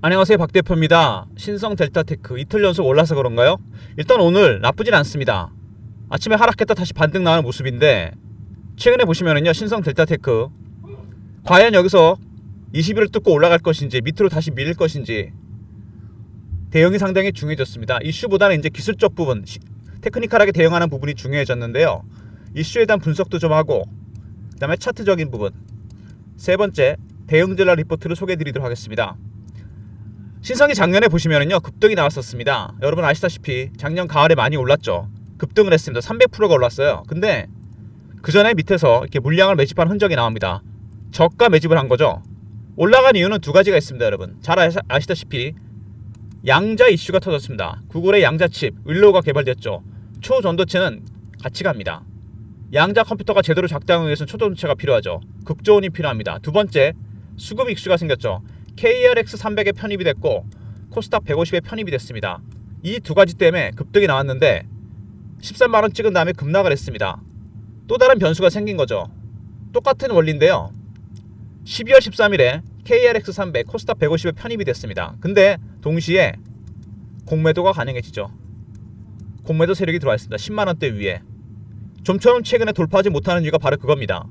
안녕하세요 박 대표입니다. 신성 델타테크 이틀 연속 올라서 그런가요? 일단 오늘 나쁘진 않습니다. 아침에 하락했다 다시 반등 나오는 모습인데 최근에 보시면은요 신성 델타테크 과연 여기서 20일을 뚫고 올라갈 것인지 밑으로 다시 밀릴 것인지 대응이 상당히 중요해졌습니다. 이슈보다는 이제 기술적 부분, 시- 테크니컬하게 대응하는 부분이 중요해졌는데요. 이슈에 대한 분석도 좀 하고 그다음에 차트적인 부분 세 번째 대응 전략 리포트를 소개해드리도록 하겠습니다. 신성이 작년에 보시면은요 급등이 나왔었습니다. 여러분 아시다시피 작년 가을에 많이 올랐죠. 급등을 했습니다. 300%가 올랐어요. 근데 그 전에 밑에서 이렇게 물량을 매집한 흔적이 나옵니다. 저가 매집을 한 거죠. 올라간 이유는 두 가지가 있습니다, 여러분. 잘 아시- 아시다시피 양자 이슈가 터졌습니다. 구글의 양자칩 윌로우가 개발됐죠. 초전도체는 같이 갑니다. 양자 컴퓨터가 제대로 작동하기 위해서는 초전도체가 필요하죠. 극조온이 필요합니다. 두 번째 수급 이슈가 생겼죠. KRX 300에 편입이 됐고 코스닥 150에 편입이 됐습니다. 이 두 가지 때문에 급등이 나왔는데 13만 원 찍은 다음에 급락을 했습니다. 또 다른 변수가 생긴 거죠. 똑같은 원리인데요. 12월 13일에 KRX 300 코스닥 150에 편입이 됐습니다. 근데 동시에 공매도가 가능해지죠. 공매도 세력이 들어와 있습니다. 10만 원대 위에. 좀처럼 최근에 돌파하지 못하는 이유가 바로 그겁니다.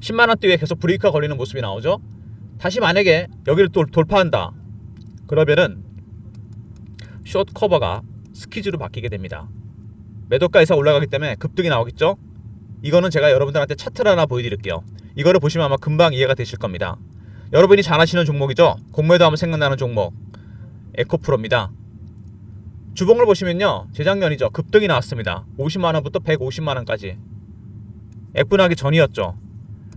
10만 원대 위에 계속 브레이크가 걸리는 모습이 나오죠. 다시 만약에 여기를 또 돌파한다. 그러면은 숏 커버가 스키즈로 바뀌게 됩니다. 매도가 이상 올라가기 때문에 급등이 나오겠죠. 이거는 제가 여러분들한테 차트를 하나 보여드릴게요. 이거를 보시면 아마 금방 이해가 되실 겁니다. 여러분이 잘 아시는 종목이죠. 공매도 하면 생각나는 종목 에코프로입니다. 주봉을 보시면요. 재작년이죠. 급등이 나왔습니다. 50만 원부터 150만 원까지. 액분하기 전이었죠.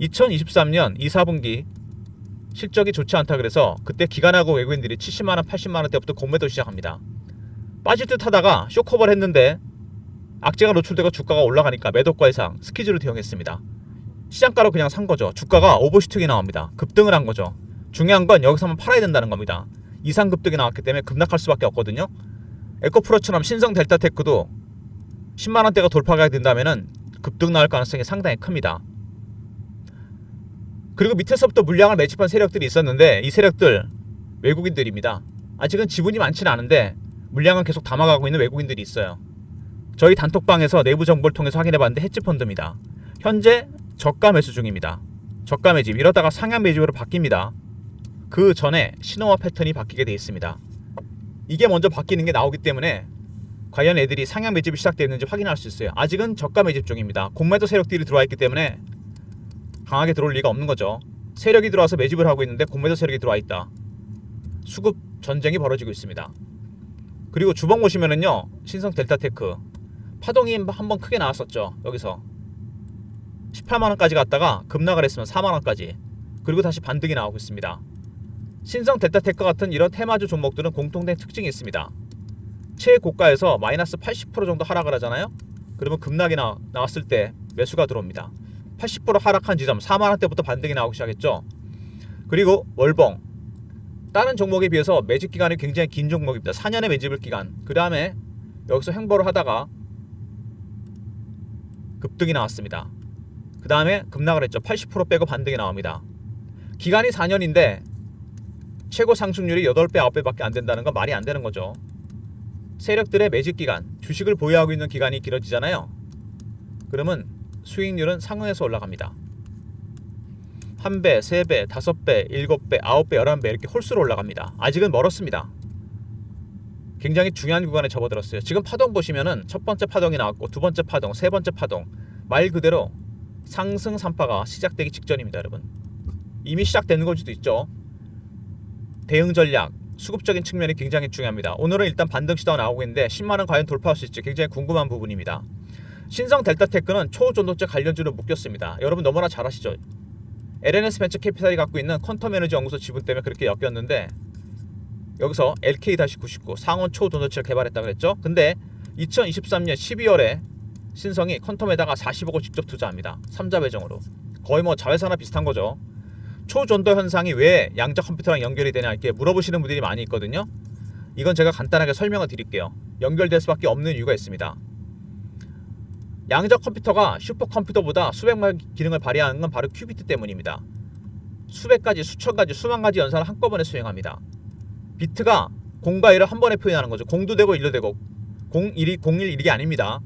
2023년 2, 4분기 실적이 좋지 않다 그래서 그때 기관하고 외국인들이 70만 원, 80만 원 대부터 공매도 시작합니다. 빠질 듯 하다가 쇼커버를 했는데 악재가 노출되고 주가가 올라가니까 매도가 이상 스키즈를 대응했습니다. 시장가로 그냥 산 거죠. 주가가 오버슈팅이 나옵니다. 급등을 한 거죠. 중요한 건 여기서만 팔아야 된다는 겁니다. 이상 급등이 나왔기 때문에 급락할 수밖에 없거든요. 에코프로처럼 신성 델타테크도 10만 원대가 돌파가 된다면은 급등 나올 가능성이 상당히 큽니다. 그리고 밑에서부터 물량을 매집한 세력들이 있었는데 이 세력들 외국인들입니다. 아직은 지분이 많지는 않은데 물량을 계속 담아가고 있는 외국인들이 있어요. 저희 단톡방에서 내부 정보를 통해서 확인해봤는데 헤지펀드입니다. 현재 저가 매수 중입니다. 저가 매집 이러다가 상향 매집으로 바뀝니다. 그 전에 신호와 패턴이 바뀌게 되어 있습니다. 이게 먼저 바뀌는 게 나오기 때문에 과연 애들이 상향 매집이 시작됐는지 확인할 수 있어요. 아직은 저가 매집 중입니다. 공매도 세력들이 들어와 있기 때문에 강하게 들어올 리가 없는 거죠. 세력이 들어와서 매집을 하고 있는데 공매도 세력이 들어와 있다. 수급 전쟁이 벌어지고 있습니다. 그리고 주봉 보시면은요 신성 델타테크 파동이 한번 크게 나왔었죠 여기서 18만 원까지 갔다가 급락을 했으면 4만 원까지 그리고 다시 반등이 나오고 있습니다. 신성 델타테크 같은 이런 테마주 종목들은 공통된 특징이 있습니다. 최고가에서 마이너스 80% 정도 하락을 하잖아요. 그러면 급락이 나, 나왔을 때 매수가 들어옵니다. 80% 하락한 지점 4만 원대부터 반등이 나오기 시작했죠. 그리고 월봉 다른 종목에 비해서 매집 기간이 굉장히 긴 종목입니다. 4년의 매집을 기간. 그 다음에 여기서 횡보를 하다가 급등이 나왔습니다. 그 다음에 급락을 했죠. 80% 빼고 반등이 나옵니다. 기간이 4년인데 최고 상승률이 8배, 9배밖에 안 된다는 건 말이 안 되는 거죠. 세력들의 매집 기간, 주식을 보유하고 있는 기간이 길어지잖아요. 그러면 수익률은 상응해서 올라갑니다. 한 배, 세 배, 다섯 배, 일곱 배, 아홉 배, 열한 배 이렇게 홀수로 올라갑니다. 아직은 멀었습니다. 굉장히 중요한 구간에 접어들었어요. 지금 파동 보시면은 첫 번째 파동이 나왔고 두 번째 파동, 세 번째 파동 말 그대로 상승 산파가 시작되기 직전입니다, 여러분. 이미 시작되는 걸 수도 있죠. 대응 전략, 수급적인 측면이 굉장히 중요합니다. 오늘은 일단 반등 시도가 나오고 있는데 10만 원 과연 돌파할 수 있지 굉장히 궁금한 부분입니다. 신성 델타테크는 초전도체 관련주로 묶였습니다. 여러분 너무나 잘 아시죠? LNS 벤처 캐피탈이 갖고 있는 퀀텀 에너지 연구소 지분 때문에 그렇게 엮였는데 여기서 LK-99 상온 초전도체를 개발했다 그랬죠. 근데 2023년 12월에 신성이 퀀텀에다가 40억을 직접 투자합니다. 3자 배정으로. 거의 뭐 자회사나 비슷한 거죠. 초전도 현상이 왜 양자 컴퓨터랑 연결이 되냐 이렇게 물어보시는 분들이 많이 있거든요. 이건 제가 간단하게 설명을 드릴게요. 연결될 수밖에 없는 이유가 있습니다. 양자 컴퓨터가 슈퍼컴퓨터보다 수백만 기능을 발휘하는 건 바로 큐비트 때문입니다. 수백 가지, 수천 가지, 수만 가지 연산을 한꺼번에 수행합니다. 비트가 공과 일을 한 번에 표현하는 거죠. 공도 되고 일도 되고 01이 01 이게 아닙니다.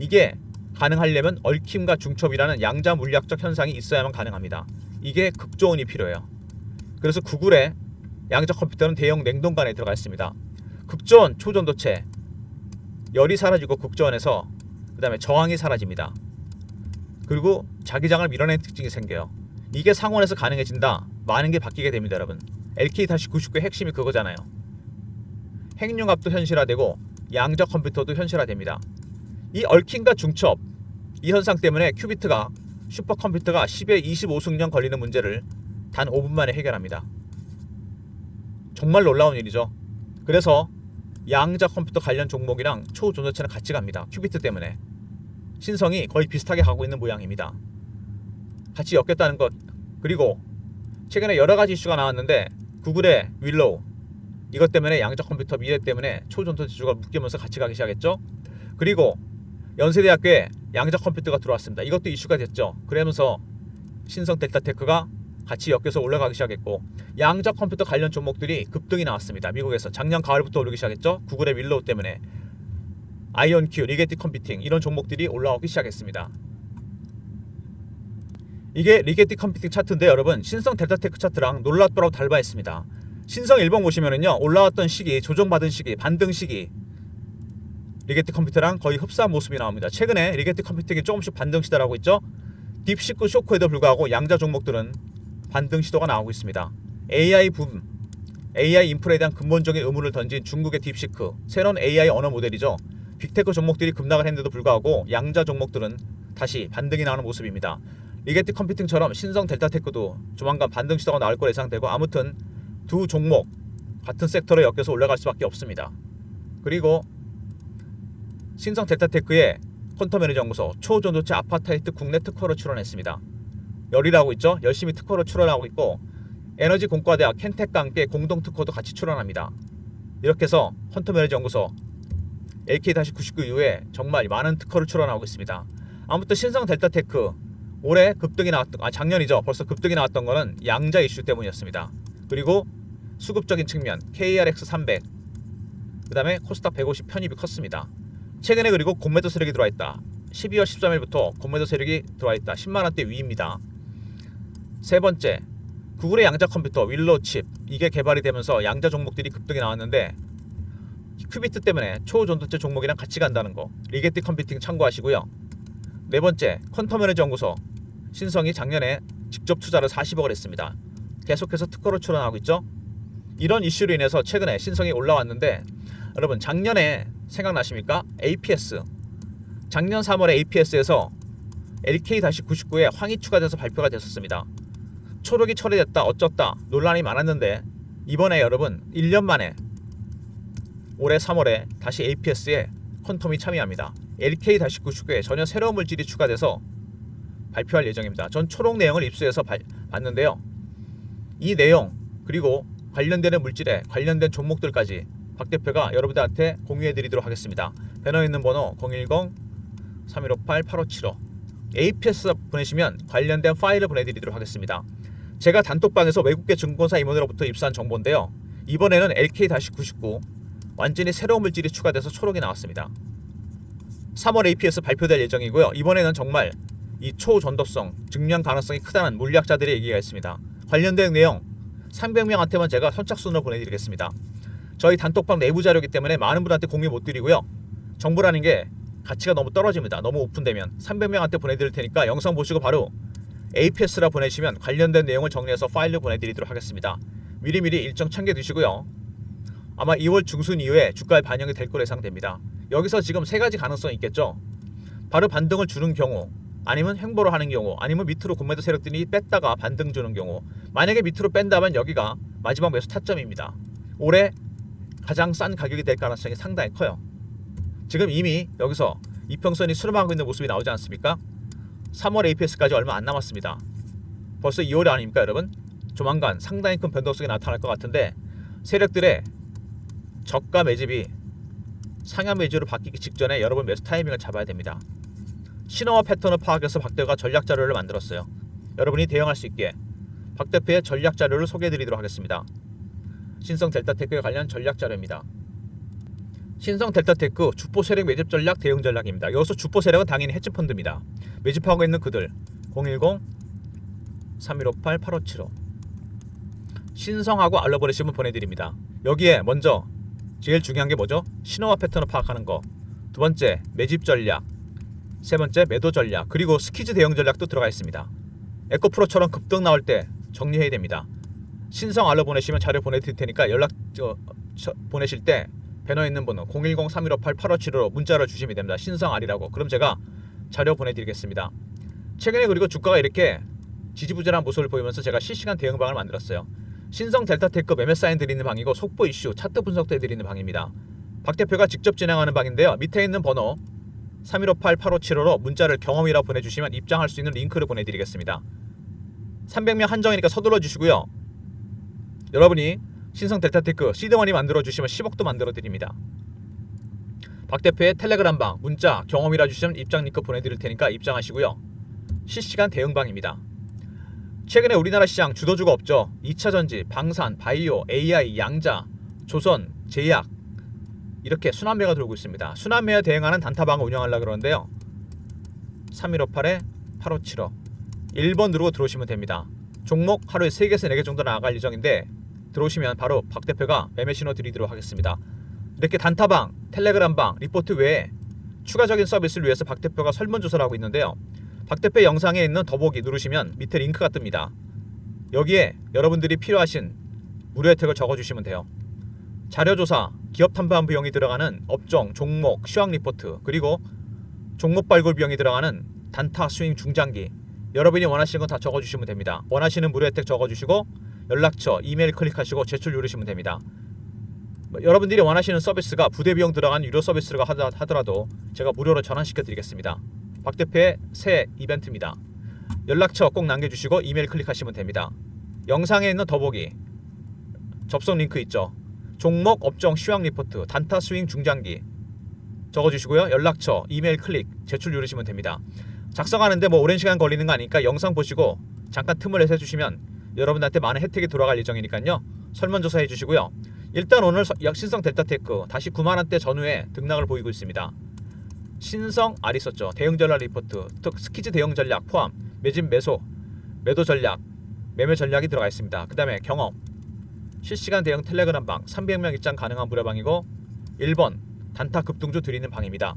이게 가능하려면 얽힘과 중첩이라는 양자 물리학적 현상이 있어야만 가능합니다. 이게 극조온이 필요해요. 그래서 구글의 양자 컴퓨터는 대형 냉동관에 들어가 있습니다. 극저온 초전도체 열이 사라지고 극저온에서 그 다음에 저항이 사라집니다. 그리고 자기장을 밀어내는 특징이 생겨요. 이게 상온에서 가능해진다. 많은 게 바뀌게 됩니다, 여러분. LK-99의 핵심이 그거잖아요. 핵융합도 현실화되고 양자 컴퓨터도 현실화됩니다. 이 얽힘과 중첩 이 현상 때문에 큐비트가 슈퍼컴퓨터가 10에 25승령 걸리는 문제를 단 5분 만에 해결합니다. 정말 놀라운 일이죠. 그래서 양자 컴퓨터 관련 종목이랑 초전도체는 같이 갑니다. 큐비트 때문에. 신성이 거의 비슷하게 가고 있는 모양입니다. 같이 엮였다는 것 그리고 최근에 여러 가지 이슈가 나왔는데 구글의 윌로우 이것 때문에 양자 컴퓨터 미래 때문에 초전도체주가 묶이면서 같이 가기 시작했죠. 그리고 연세대학교에 양자 컴퓨터가 들어왔습니다. 이것도 이슈가 됐죠. 그러면서 신성 델타테크가 같이 엮여서 올라가기 시작했고 양자 컴퓨터 관련 종목들이 급등이 나왔습니다. 미국에서 작년 가을부터 오르기 시작했죠. 구글의 윌로우 때문에 아이언큐, 리게티 컴퓨팅 이런 종목들이 올라오기 시작했습니다. 이게 리게티 컴퓨팅 차트인데 여러분 신성 델타테크 차트랑 놀랍도록 닮아있습니다. 신성 1번 보시면은요 올라왔던 시기, 조정받은 시기, 반등 시기 리게티 컴퓨터랑 거의 흡사한 모습이 나옵니다. 최근에 리게티 컴퓨팅이 조금씩 반등 시도를 하고 있죠. 딥시크 쇼크에도 불구하고 양자 종목들은 반등 시도가 나오고 있습니다. AI 붐, AI 인프라에 대한 근본적인 의문을 던진 중국의 딥시크, 새로운 AI 언어 모델이죠. 빅테크 종목들이 급락을 했는데도 불구하고 양자 종목들은 다시 반등이 나오는 모습입니다. 리게티 컴퓨팅처럼 신성 델타테크도 조만간 반등 시도가 나올 거 예상되고 아무튼 두 종목 같은 섹터로 엮여서 올라갈 수밖에 없습니다. 그리고 신성 델타테크의 퀀텀 에너지 연구소 초전도체 아파타이트 국내 특허로 출원했습니다. 열이라고 있죠. 열심히 특허로 출원하고 있고 에너지 공과대학 켄텍과 함께 공동 특허도 같이 출원합니다. 이렇게 해서 퀀텀 에너지 연구소 AK-99 이후에 정말 많은 특허를 출원하고 있습니다. 아무튼 신성 델타테크 올해 급등이 나왔던 아 작년이죠. 벌써 급등이 나왔던 거는 양자 이슈 때문이었습니다. 그리고 수급적인 측면 KRX 300 그다음에 코스닥 150 편입이 컸습니다. 최근에 그리고 공매도 세력이 들어와 있다. 12월 13일부터 공매도 세력이 들어와 있다. 10만 원대 위입니다. 세 번째, 구글의 양자 컴퓨터 윌로 칩 이게 개발이 되면서 양자 종목들이 급등이 나왔는데 큐비트 때문에 초전도체 종목이랑 같이 간다는 거 리게티 컴퓨팅 참고하시고요. 네 번째, 퀀텀 에너지 연구소 신성이 작년에 직접 투자를 40억을 했습니다. 계속해서 특허로 출원하고 있죠. 이런 이슈로 인해서 최근에 신성이 올라왔는데 여러분 작년에 생각나십니까? APS 작년 3월에 APS에서 LK-99에 황이 추가돼서 발표가 됐었습니다. 초록이 처리됐다 어쩌다 논란이 많았는데 이번에 여러분 1년 만에 올해 3월에 다시 APS에 퀀텀이 참여합니다. LK-99에 전혀 새로운 물질이 추가돼서 발표할 예정입니다. 전 초록 내용을 입수해서 발, 봤는데요. 이 내용 그리고 관련되는 물질에 관련된 종목들까지 박 대표가 여러분들한테 공유해 드리도록 하겠습니다. 배너 있는 번호 010-3158-8575 APS 보내시면 관련된 파일을 보내드리도록 하겠습니다. 제가 단톡방에서 외국계 증권사 임원으로부터 입수한 정보인데요. 이번에는 LK-99 완전히 새로운 물질이 추가돼서 초록이 나왔습니다. 3월 APS 발표될 예정이고요. 이번에는 정말 이 초전도성, 증량 가능성이 크다는 물리학자들의 얘기가 있습니다. 관련된 내용 300명한테만 제가 선착순으로 보내드리겠습니다. 저희 단톡방 내부 자료이기 때문에 많은 분한테 공유 못 드리고요. 정보라는 게 가치가 너무 떨어집니다. 너무 오픈되면 300명한테 보내드릴 테니까 영상 보시고 바로 APS라 보내시면 관련된 내용을 정리해서 파일로 보내드리도록 하겠습니다. 미리미리 일정 챙겨두시고요. 아마 2월 중순 이후에 주가에 반영이 될 거로 예상됩니다. 여기서 지금 세 가지 가능성이 있겠죠. 바로 반등을 주는 경우, 아니면 횡보를 하는 경우, 아니면 밑으로 공매도 세력들이 뺐다가 반등 주는 경우. 만약에 밑으로 뺀다면 여기가 마지막 매수 타점입니다. 올해 가장 싼 가격이 될 가능성이 상당히 커요. 지금 이미 여기서 이평선이 수렴하고 있는 모습이 나오지 않습니까? 3월 APS까지 얼마 안 남았습니다. 벌써 2월이 아닙니까, 여러분? 조만간 상당히 큰 변동성이 나타날 것 같은데 세력들의 저가 매집이 상향 매집으로 바뀌기 직전에 여러분 매수 타이밍을 잡아야 됩니다. 신호와 패턴을 파악해서 박 대가 전략 자료를 만들었어요. 여러분이 대응할 수 있게 박 대표의 전략 자료를 소개해 드리도록 하겠습니다. 신성 델타테크에 관련 전략 자료입니다. 신성 델타테크 주포 세력 매집 전략 대응 전략입니다. 여기서 주포 세력은 당연히 헤지 펀드입니다. 매집하고 있는 그들 010 3158 8575 신성하고 알러버리시면 보내드립니다. 여기에 먼저 제일 중요한 게 뭐죠? 신호와 패턴을 파악하는 거. 두 번째 매집 전략. 세 번째 매도 전략. 그리고 스키즈 대응 전략도 들어가 있습니다. 에코프로처럼 급등 나올 때 정리해야 됩니다. 신성 알러 보내시면 자료 보내드릴 테니까 연락 저, 저, 보내실 때 배너에 있는 번호 010-3158-8575로 문자를 주시면 됩니다. 신성 알이라고. 그럼 제가 자료 보내드리겠습니다. 최근에 그리고 주가가 이렇게 지지부진한 모습을 보이면서 제가 실시간 대응방을 만들었어요. 신성 델타테크 매매 사인 드리는 방이고 속보 이슈 차트 분석도 해드리는 방입니다. 박 대표가 직접 진행하는 방인데요. 밑에 있는 번호 3158-8575로 문자를 경험이라 보내주시면 입장할 수 있는 링크를 보내드리겠습니다. 300명 한정이니까 서둘러 주시고요. 여러분이 신성 델타테크 시드머니 만들어 주시면 10억도 만들어 드립니다. 박 대표의 텔레그램 방 문자 경험이라 주시면 입장 링크 보내드릴 테니까 입장하시고요. 실시간 대응방입니다. 최근에 우리나라 시장 주도주가 없죠. 2차 전지, 방산, 바이오, AI, 양자, 조선, 제약 이렇게 순환매가 들어오고 있습니다. 순환매에 대응하는 단타방을 운영하려고 그러는데요. 3158에 8575 1번 누르고 들어오시면 됩니다. 종목 하루에 3개에서 4개 정도 나갈 예정인데 들어오시면 바로 박 대표가 매매 신호 드리도록 하겠습니다. 이렇게 단타방, 텔레그램방, 리포트 외에 추가적인 서비스를 위해서 박 대표가 설문조사를 하고 있는데요. 박 대표 영상에 있는 더보기 누르시면 밑에 링크가 뜹니다. 여기에 여러분들이 필요하신 무료 혜택을 적어주시면 돼요. 자료조사, 기업 탐방 비용이 들어가는 업종, 종목, 시황 리포트, 그리고 종목 발굴 비용이 들어가는 단타 스윙 중장기 여러분이 원하시는 건 다 적어주시면 됩니다. 원하시는 무료 혜택 적어주시고 연락처, 이메일 클릭하시고 제출 누르시면 됩니다. 뭐 여러분들이 원하시는 서비스가 부대 비용 들어간 유료 서비스가 하더- 하더라도 제가 무료로 전환시켜 드리겠습니다. 박 대표의 새 이벤트입니다. 연락처 꼭 남겨주시고 이메일 클릭하시면 됩니다. 영상에 있는 더보기 접속 링크 있죠. 종목, 업종, 시황 리포트, 단타 스윙 중장기 적어주시고요. 연락처, 이메일 클릭, 제출 누르시면 됩니다. 작성하는데 뭐 오랜 시간 걸리는 거 아니니까 영상 보시고 잠깐 틈을 내서 해주시면 여러분한테 많은 혜택이 돌아갈 예정이니까요. 설문조사 해주시고요. 일단 오늘 서- 신성 델타테크 다시 9만 원대 전후에 등락을 보이고 있습니다. 신성 알 있었죠. 대응 전략 리포트, 특 스키즈 대응 전략 포함 매집 매수, 매도 전략, 매매 전략이 들어가 있습니다. 그 다음에 경험, 실시간 대응 텔레그램 방 300명 입장 가능한 무료방이고 1번 단타 급등주 드리는 방입니다.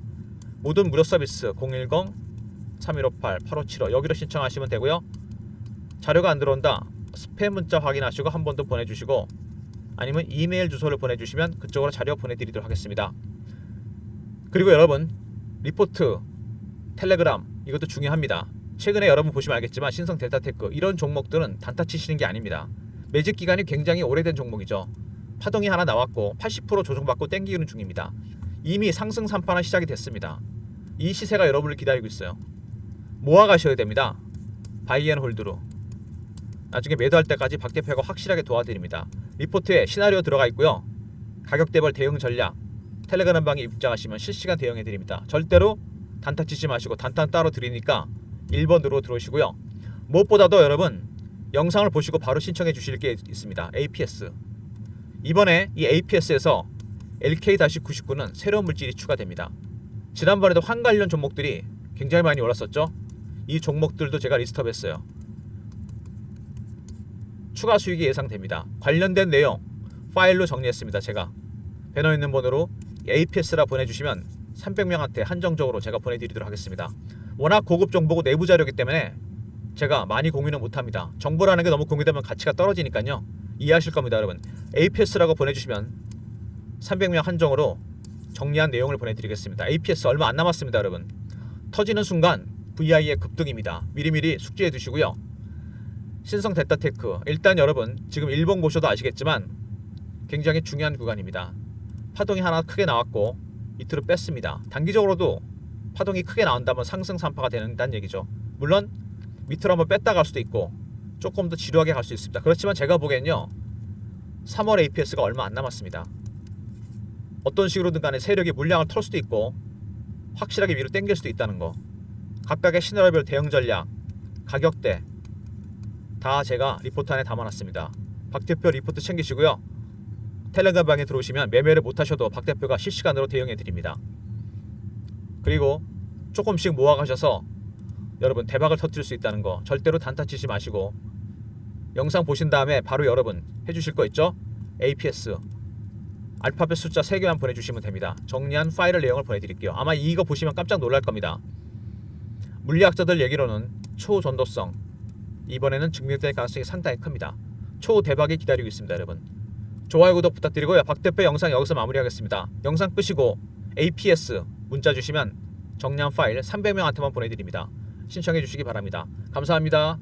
모든 무료 서비스 010 3158 8575 여기로 신청하시면 되고요. 자료가 안 들어온다. 스팸 문자 확인하시고 한 번 더 보내주시고 아니면 이메일 주소를 보내주시면 그쪽으로 자료 보내드리도록 하겠습니다. 그리고 여러분 리포트 텔레그램 이것도 중요합니다. 최근에 여러분 보시면 알겠지만 신성 델타테크 이런 종목들은 단타 치시는 게 아닙니다. 매집 기간이 굉장히 오래된 종목이죠. 파동이 하나 나왔고 80% 조정받고 땡기는 중입니다. 이미 상승 산판은 시작이 됐습니다. 이 시세가 여러분을 기다리고 있어요. 모아 가셔야 됩니다. 바이앤 홀드로. 나중에 매도할 때까지 박 대표가 확실하게 도와드립니다. 리포트에 시나리오 들어가 있고요. 가격 대별 대응 전략, 텔레그램 방에 입장하시면 실시간 대응해 드립니다. 절대로 단타 치지 마시고 단타 따로 드리니까 1번으로 들어오시고요. 무엇보다도 여러분 영상을 보시고 바로 신청해 주실 게 있습니다. APS. 이번에 이 APS에서 LK-99는 새로운 물질이 추가됩니다. 지난번에도 환 관련 종목들이 굉장히 많이 올랐었죠. 이 종목들도 제가 리스트업했어요. 추가 수익이 예상됩니다. 관련된 내용 파일로 정리했습니다. 제가 배너 있는 번호로 APS라 보내주시면 300명한테 한정적으로 제가 보내드리도록 하겠습니다. 워낙 고급 정보고 내부 자료이기 때문에 제가 많이 공유는 못합니다. 정보라는 게 너무 공유되면 가치가 떨어지니까요. 이해하실 겁니다, 여러분. APS라고 보내주시면 300명 한정으로 정리한 내용을 보내드리겠습니다. APS 얼마 안 남았습니다, 여러분. 터지는 순간 VI의 급등입니다. 미리미리 숙지해 두시고요. 신성 델타테크 일단 여러분 지금 일본 보셔도 아시겠지만 굉장히 중요한 구간입니다. 파동이 하나 크게 나왔고 밑으로 뺐습니다. 단기적으로도 파동이 크게 나온다면 상승 산파가 된다는 얘기죠. 물론 밑으로 한번 뺐다 갈 수도 있고 조금 더 지루하게 갈 수 있습니다. 그렇지만 제가 보기엔요 3월 APS가 얼마 안 남았습니다. 어떤 식으로든 간에 세력이 물량을 털 수도 있고 확실하게 위로 당길 수도 있다는 거. 각각의 시나리오별 대응 전략, 가격대, 다 제가 리포트 안에 담아놨습니다. 박 대표 리포트 챙기시고요. 텔레그램 방에 들어오시면 매매를 못하셔도 박 대표가 실시간으로 대응해 드립니다. 그리고 조금씩 모아가셔서 여러분 대박을 터뜨릴 수 있다는 거 절대로 단타 치지 마시고 영상 보신 다음에 바로 여러분 해주실 거 있죠? APS 알파벳 숫자 3개만 보내주시면 됩니다. 정리한 파일을 내용을 보내드릴게요. 아마 이거 보시면 깜짝 놀랄 겁니다. 물리학자들 얘기로는 초전도성 이번에는 증명될 가능성이 상당히 큽니다. 초대박이 기다리고 있습니다, 여러분. 좋아요 구독 부탁드리고요. 박 대표 영상 여기서 마무리하겠습니다. 영상 끄시고 APS 문자 주시면 정리한 파일 300명한테만 보내드립니다. 신청해 주시기 바랍니다. 감사합니다.